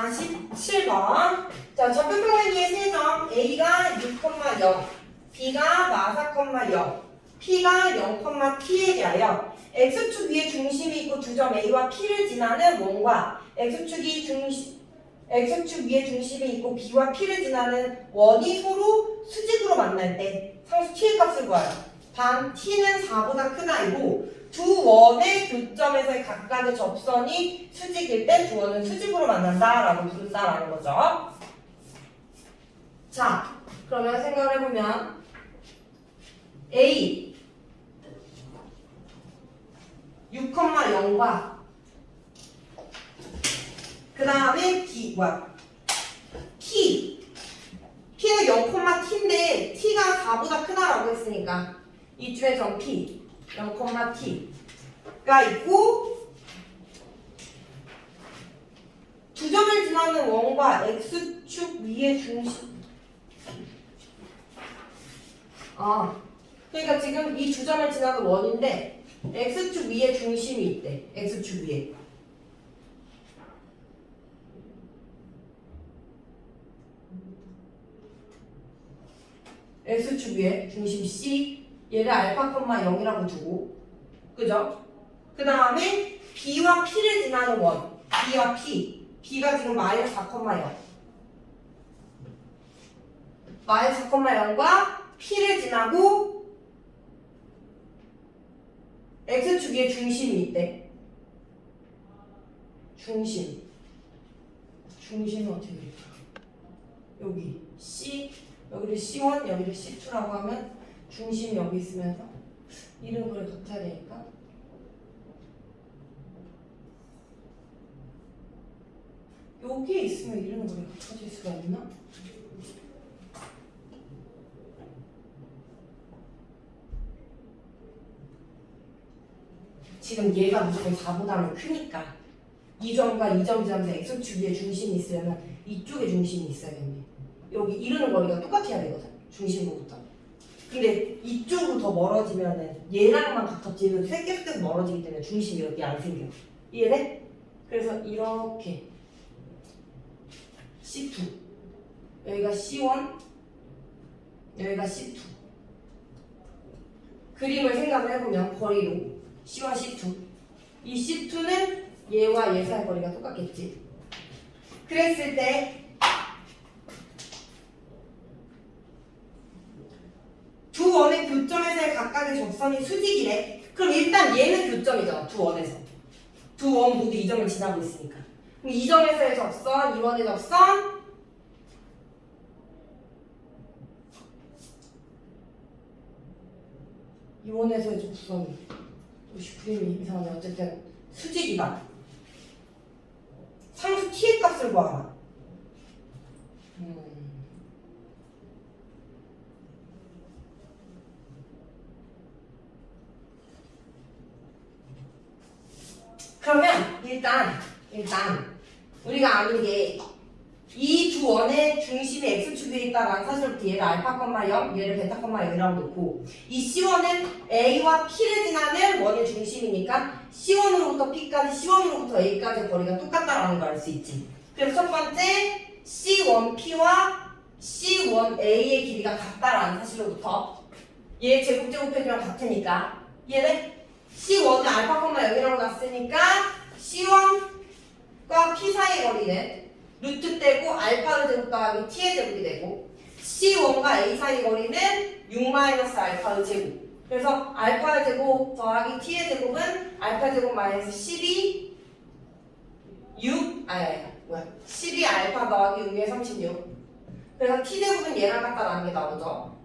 47번. 자, 좌표평면기의 세점 A가 6,0, B가 마 4,0, P가 0,t에 대하여 X축 위에 중심이 있고 두 점 A와 P를 지나는 원과 X축이 중심 X축 위에 중심이 있고 B와 P를 지나는 원이 서로 수직으로 만날 때 상수 T의 값을 구하여 단 T는 4보다 큰 I고 두 원의 교점에서의 각각의 접선이 수직일 때 두 원은 수직으로 만난다라고 부른다라는 거죠. 자, 그러면 생각을 해보면 A 6,0과 그 다음에 B 뭐야? T. T는 0,t인데 T가 4보다 크다라고 했으니까 이쯤에 점 P 0,t가 있고 두 점을 지나는 원과 X축 위의 중심. 아 그러니까 지금 이 두 점을 지나는 원인데 X축 위에 중심이 있대. X축 위에. X축 위에 중심 C 얘를 알파 콤마 0이라고 두고. 그죠? 그 다음에 B와 P를 지나는 원. B와 P. B가 지금 마이너스 4,0 마이너스 4,0과 P를 지나고 X축 위에 중심이 있대. 중심. 중심은 어떻게 될까? 여기 C 여기를 C1 여기를 C2라고 하면 중심이 여기 있으면서 이름 그래 같아야 되니까? 여기에 있으면 이름은 그래 같아질 수가 있나? 지금 얘가 무조건 4보다는 크니까 이 점과 이점 지나면서 X축 위에 중심이 있으려면 이쪽에 중심이 있어야겠네 여기 이르는 거리가 똑같아야 되거든 중심부터 근데 이쪽으로 더 멀어지면은 얘랑만 가깝지는 세 계속 멀어지기 때문에 중심이 여기 안 생겨. 이해돼? 그래서 이렇게 C2 여기가 C1 여기가 C2 그림을 생각을 해보면 거리로 C1, C2 이 C2는 얘와 얘 사이 거리가 똑같겠지. 그랬을 때 두 원의 교점에서의 각각의 접선이 수직이래. 그럼 일단 얘는 교점이잖아. 두 원에서. 두 원 모두 이 점을 지나고 있으니까. 그럼 이 점에서의 접선, 이 원의 접선. 이 원에서의 접선이. 도시 그림이 이상하네. 어쨌든 수직이다. 상수 t의 값을 구하라. 음. 그러면 일단 일단 우리가 아는 게 이 두 원의 중심이 x축에 있다라는 사실부터 얘를 알파 콤마 0, 얘를 베타 콤마 0이라고 놓고 이 C1은 A와 P를 지나는 원의 중심이니까 C1으로부터 P까지 C1으로부터 A까지 거리가 똑같다라는 걸 알 수 있지. 그래서 첫 번째 C1P와 C1A의 길이가 같다라는 사실로부터 얘 제곱 제곱해주랑 같으니까 얘는 C1은 알파 콤마 0이라고 놨으니까 C1과 P 사이의 거리는 루트 떼고 알파의 제곱 더하기 T의 제곱이 되고 C1과 A 사이 거리는 6 마이너스 알파의 제곱. 그래서 알파의 제곱 더하기 T의 제곱은 알파 제곱 마이너스 12 6 아니 뭐야. 12 알파 더하기 6의 36 그래서 T 제곱은 얘랑 같다라는 게 나오죠.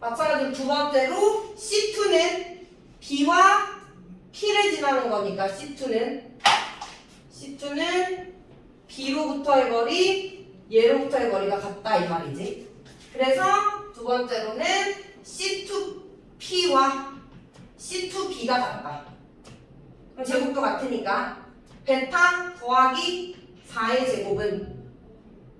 마찬가지로 두 번째로 C2는 B와 P를 지나는 거니까 C2는 C2는 B로부터의 거리, 얘로부터의 거리가 같다 이 말이지. 그래서 두 번째로는 C2P와 C2B가 같다. 그럼 제곱도 같으니까 베타 더하기 4의 제곱은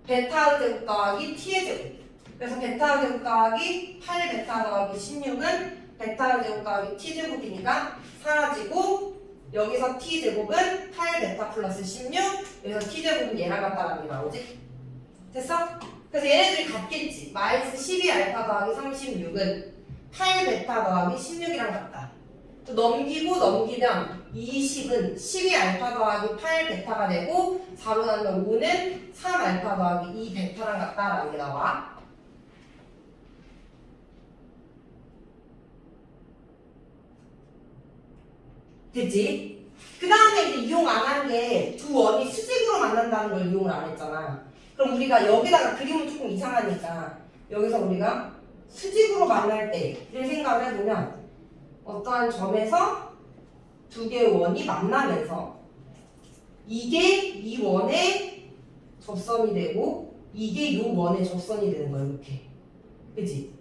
베타의 제곱 더하기 T의 제곱. 그래서 베타의 제곱 더하기 8 베타 더하기 16은 베타의 제곱 더하기 T 제곱이니까 사라지고 여기서 t 제곱은 8 베타 플러스 16 여기서 t 제곱은 얘랑 같다라는 게 나오지? 됐어? 그래서 얘네들이 같겠지 마이너스 12 알파 더하기 36은 8 베타 더하기 16이랑 같다 또 넘기고 넘기면 20은 12 알파 더하기 8 베타가 되고 4로 나누면 5는 3 알파 더하기 2 베타랑 같다라는 게 나와 됐지? 그 다음에 이제 이용 안 한 게 두 원이 수직으로 만난다는 걸 이용을 안 했잖아. 그럼 우리가 여기다가 그림은 조금 이상하니까 여기서 우리가 수직으로 만날 때를 생각을 해보면 어떠한 점에서 두 개의 원이 만나면서 이게 이 원의 접선이 되고 이게 이 원의 접선이 되는 거야 이렇게 그지?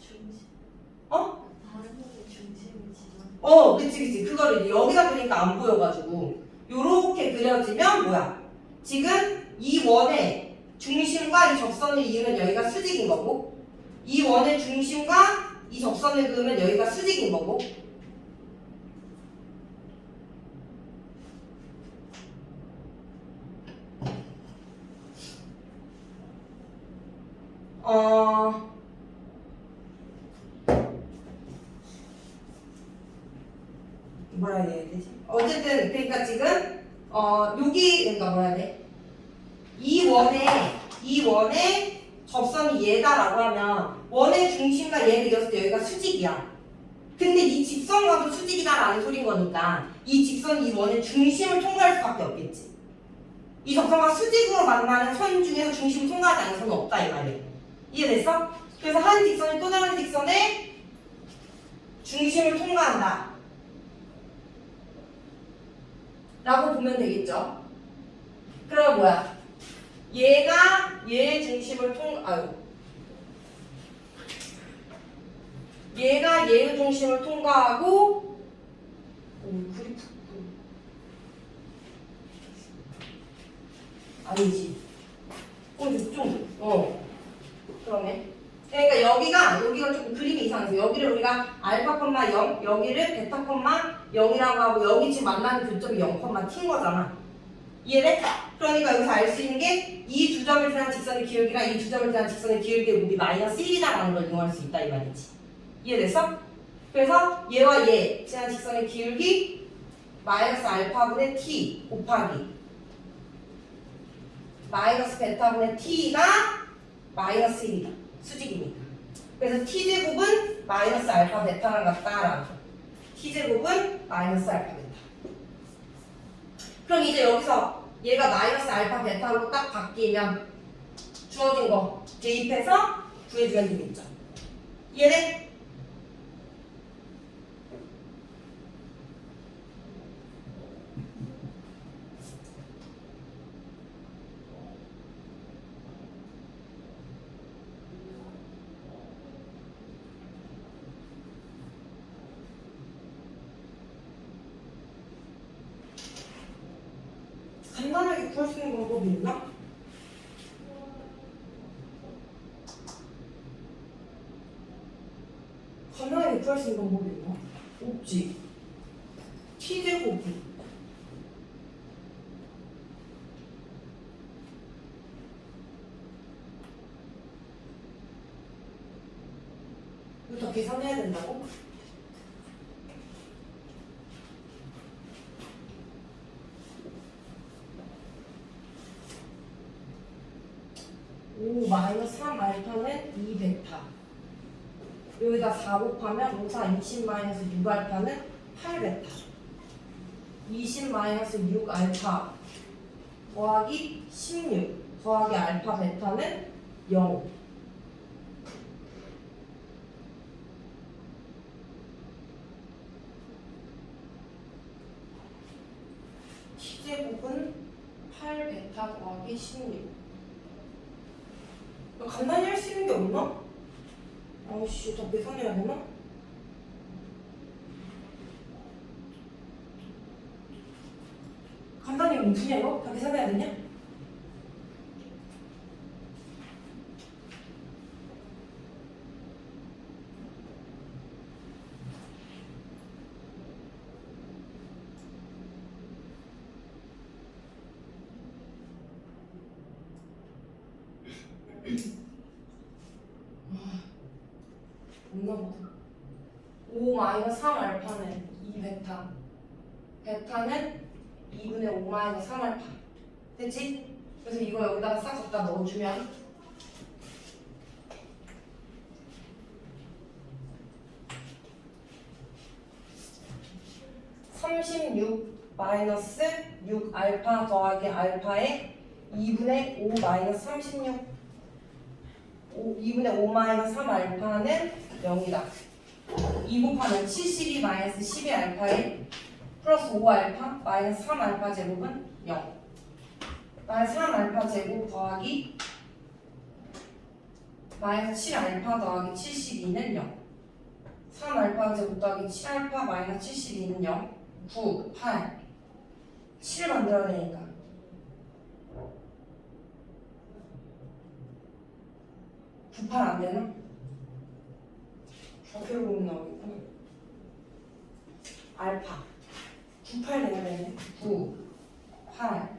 중심. 어? 다른 게 중심이지만. 어, 그치, 그치. 그거를 여기다 보니까 안 보여가지고. 요렇게 그려지면 뭐야? 지금 이 원의 중심과 이 접선을 이으면 여기가 수직인 거고, 이 원의 중심과 이 접선을 그으면 여기가 수직인 거고, 어, 뭐라 해야 되지? 어쨌든 그러니까 지금 어 여기 그러니까 뭐라 해야 돼? 이 원에 이 원의 접선이 얘다라고 하면 원의 중심과 얘를 이었을 때 여기가 수직이야. 근데 이 직선과도 수직이다라는 소린 거니까 이 직선이 이 원의 중심을 통과할 수밖에 없겠지. 이 접선과 수직으로 만나는 선 중에서 중심을 통과하지 않는 선은 없다 이 말이야. 이해됐어? 그래서 한 직선이 또 다른 직선의 중심을 통과한다. 라고 보면 되겠죠. 그럼 뭐야? 얘가 얘의 중심을 통, 아유. 얘가 얘의 중심을 통과하고, 오, 그리 푹. 아니지. 어, 좀, 어. 그러네. 그러니까 여기가, 여기가 조금 그림이 이상해서 여기를 우리가 알파 콤마 0, 여기를 베타 0이라고 하고 여기 지금 만나는 교점이 0, t인 거잖아. 이해돼? 그러니까 여기서 알 수 있는 게 이 두 점을 지난 직선의 기울기랑 이 두 점을 지난 직선의 기울기의 곱이 마이너스 1이다라는 걸 이용할 수 있다 이 말이지. 이해됐어? 그래서 얘와 얘 지난 직선의 기울기 마이너스 알파분의 t 곱하기 마이너스 베타분의 t가 마이너스 1이다. 수직이니까. 그래서 t제곱은 마이너스 알파 베타랑 같다라는 거. T제곱은 마이너스 알파 베타. 그럼 이제 여기서 얘가 마이너스 알파 베타로 딱 바뀌면 주어진 거 대입해서 구해주면 되겠죠. 이해돼? 간단하게 구할 수 있는 방법이 있나? 간단하게 구할 수 있는 방법이 있나? 없지. t제곱이 이거 더 계산해야 된다고? 오 마이너스 3 알파는 2 베타 여기다 4 곱하면 5, 4, 20 마이너스 6 알파는 8 베타 20 마이너스 6 알파 더하기 16 더하기 알파 베타는 0 이게 무슨 이거? 밖에 사가야 되냐? 오마이갓 3 알파는 2 베타. 베타는 2분의 5 마이너스 3 알파. 됐지? 그래서 이거 여기다가 싹 갖다 넣어주면 삼십육 마이너스 6 알파 더하기 알파에 2분의 5 마이너스 36 5, 2분의 5 마이너스 3 알파는 0이다 2 곱하면 72 마이너스 12 알파에 플러스 5 알파 마이너스 3 알파 제곱은 0 마이너스 3 알파 제곱 더하기 마이너스 7 알파 더하기 72는 0 3 알파 제곱 더하기 7 알파 마이너스 72는 0 9, 8 7을 만들어내니까. 9, 8 안 되나? 좌표로 보면 나오겠구나. 알파 9, 8 내야 되네 9, 8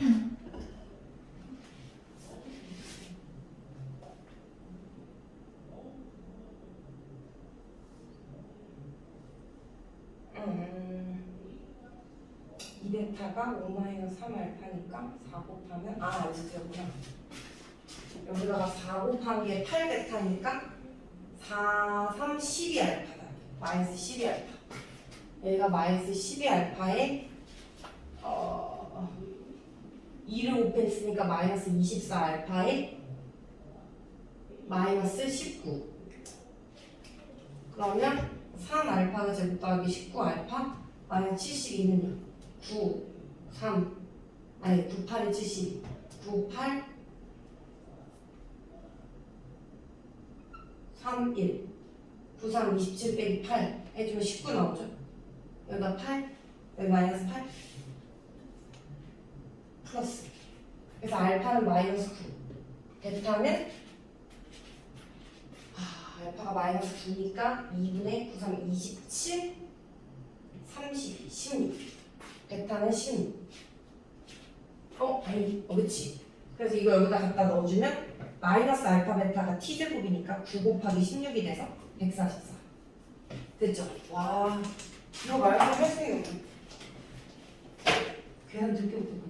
음, 2베타가 5 마이너스 3 알파니까 4 곱하면 아 여기였구나 여기다가 4 곱한 게 8베타니까 4, 3, 12 알파다. 마이너스 12 알파. 여기가 마이너스 12 알파에 어, 2를 곱했으니까 마이너스 24 알파에 마이너스 19 그러면 3 알파가 제곱 더하기 19 알파 마이너스 72는 9, 3 아니 9, 8에 72 9, 8 3, 1 9, 3, 27 빼기 8 해주면 19 나오죠? 여기다 8 여기 마이너스 8 플러스. 그래서 알파는 마이너스 9 베타는 아, 알파가 마이너스 9니까 2분의 9, 3, 27 32, 16 베타는 16 어? 아니, 어, 그치 그래서 이거 여기다 갖다 넣어주면 마이너스 알파 베타가 t제곱이니까 9 곱하기 16이 돼서 144 됐죠? 와 이거 말고 없네 계산 듣게 못했구나